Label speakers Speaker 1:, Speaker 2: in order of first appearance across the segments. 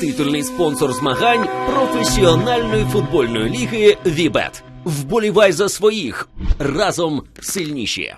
Speaker 1: титульний спонсор змагань професіональної футбольної ліги Вібет. Вболівай за своїх разом сильніші.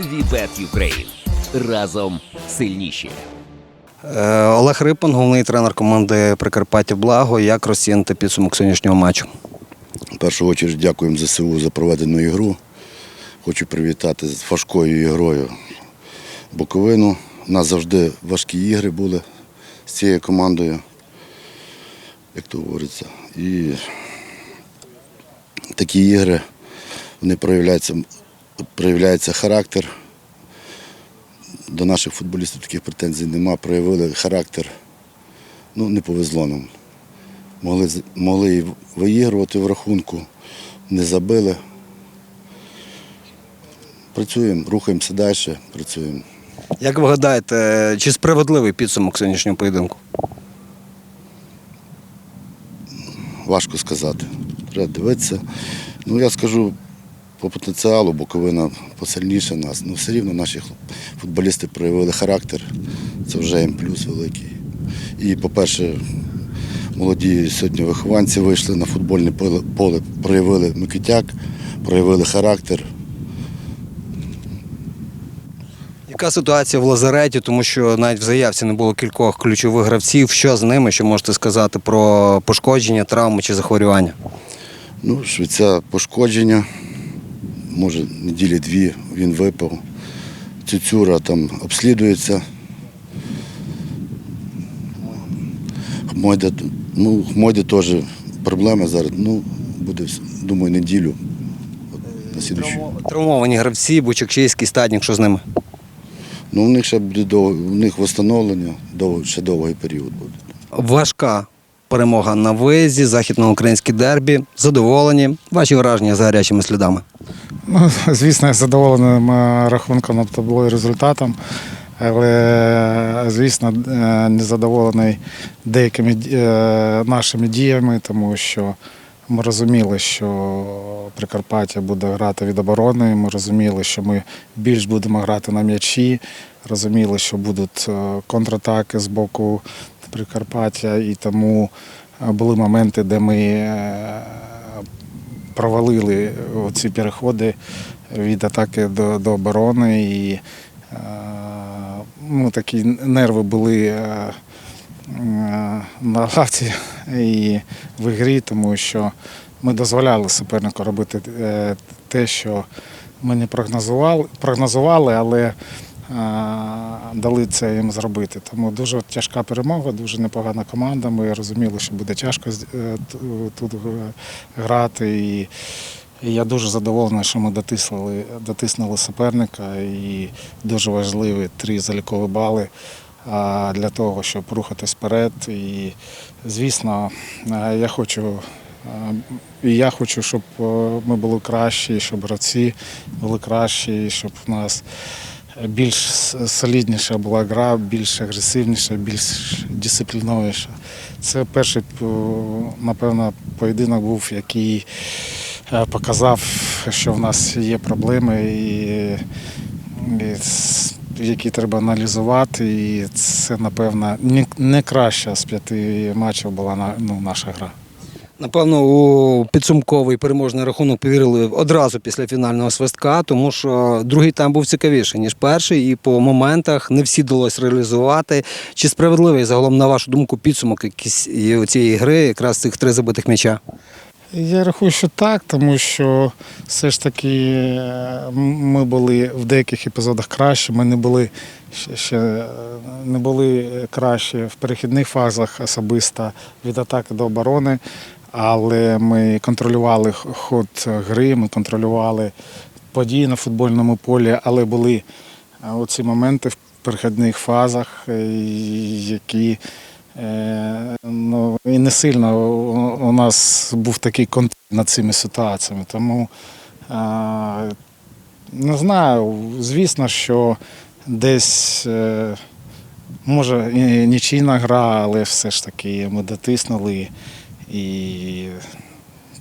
Speaker 1: Вібет Юкрейн. Разом сильніші.
Speaker 2: Е, Олег Рипан, головний тренер команди Прикарпаття Благо. Як розцінити підсумок сьогоднішнього матчу?
Speaker 3: В першу чергу дякуємо ЗСУ за проведену ігру. Хочу привітати з важкою ігрою Буковину. У нас завжди важкі ігри були з цією командою, як то говориться. І такі ігри вони проявляються, проявляється характер. До наших футболістів таких претензій нема. Проявили характер. Ну, не повезло нам. Могли, могли виігрувати в рахунку, не забили. Працюємо, рухаємося далі, працюємо.
Speaker 2: Як ви гадаєте, чи справедливий підсумок сьогоднішнього поєдинку?
Speaker 3: Важко сказати. Треба дивитися. Ну, я скажу, по потенціалу Буковина посильніше нас. Ну, все рівно наші футболісти проявили характер. Це вже їм плюс великий. І, по-перше, молоді сьогодні вихованці вийшли на футбольне поле, проявили Микитяк, проявили характер.
Speaker 2: Яка ситуація в лазареті, тому що навіть в заявці не було кількох ключових гравців. Що з ними? Що можете сказати про пошкодження, травми чи захворювання?
Speaker 3: Ну, швеця пошкодження. Може, неділі дві він випав. Цюцюра там обслідується. Хмойде, ну, Хмойде теж проблеми зараз. Ну, буде, думаю, неділю. От, на слідуючу.
Speaker 2: Травмовані гравці, Бучакчийський, Стаднік, що з ними?
Speaker 3: Ну, у них ще буде дов... у них встановлення, дов... ще довгий період буде.
Speaker 2: Важка перемога на виїзді, західноукраїнське дербі. Задоволені. Ваші враження за гарячими слідами.
Speaker 4: Ну, звісно, я задоволеним е, рахунком на табло і результатом, але, звісно, е, незадоволений деякими е, нашими діями, тому що ми розуміли, що Прикарпаття буде грати від оборони. Ми розуміли, що ми більш будемо грати на м'ячі, розуміли, що будуть е, контратаки з боку Прикарпаття, і тому були моменти, де ми провалили ці переходи від атаки до, до оборони. І ну, такі нерви були е, е, на лавці і в ігрі, тому що ми дозволяли супернику робити е, те, що ми не прогнозували, прогнозували але дали це їм зробити. Тому дуже тяжка перемога, дуже непогана команда. Ми розуміли, що буде тяжко тут грати. І я дуже задоволений, що ми дотиснули, дотиснули суперника і дуже важливі три залікові бали для того, щоб рухатись вперед. І, звісно, я хочу. я хочу, щоб ми були кращі, щоб гравці були кращі, щоб у нас більш солідніша була гра, більш агресивніша, більш дисципліновіша. Це перший, напевно, поєдинок був, який показав, що в нас є проблеми, і, і які треба аналізувати. І це, напевно, не- краща з п'яти матчів була ну, наша гра.
Speaker 2: Напевно, у підсумковий переможний рахунок повірили одразу після фінального свистка, тому що другий тайм був цікавіший, ніж перший, і по моментах не всі вдалося реалізувати. Чи справедливий загалом, на вашу думку, підсумок у цієї гри, якраз цих три забитих м'яча?
Speaker 4: Я рахую, що так, тому що все ж таки е, ми були в деяких епізодах краще. Ми не були ще, е, не були кращі в перехідних фазах особисто від атаки до оборони, але ми контролювали ход гри, ми контролювали події на футбольному полі, але були е, оці моменти в перехідних фазах, е, які Е, Ну, і не сильно у- нас був такий контроль над цими ситуаціями. Тому е, не знаю, звісно, що десь е, може і нічийна гра, але все ж таки ми дотиснули і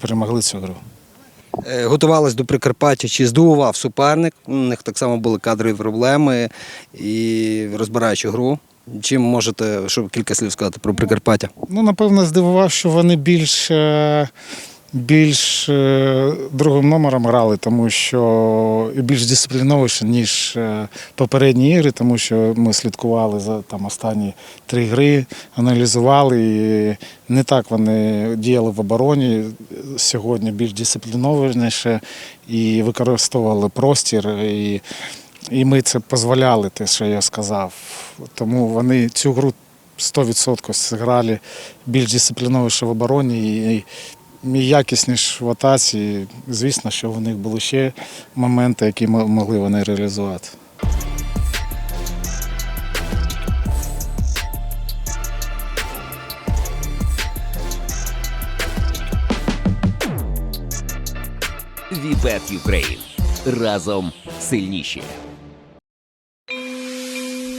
Speaker 4: перемогли цю гру.
Speaker 2: Е, Готувалась до Прикарпаття, чи здивував суперник? У них так само були кадрові проблеми і розбираючи гру. Чим можете що кілька слів сказати про Прикарпаття?
Speaker 4: Ну, напевно, здивував, що вони більш, е, більш е, другим номером грали, тому що і більш дисципліновіше, ніж е, попередні ігри, тому що ми слідкували за там останні три гри, аналізували. І не так вони діяли в обороні. Сьогодні більш дисципліновіше і використовували простір. І, і ми це дозволяли, те, що я сказав. Тому вони цю гру 100% зіграли більш дисципліновіше в обороні і, якісніше в атаці. Звісно, що в них були ще моменти, які мо- могли вони реалізувати.
Speaker 1: Вібет Юкрейн. Разом сильніші.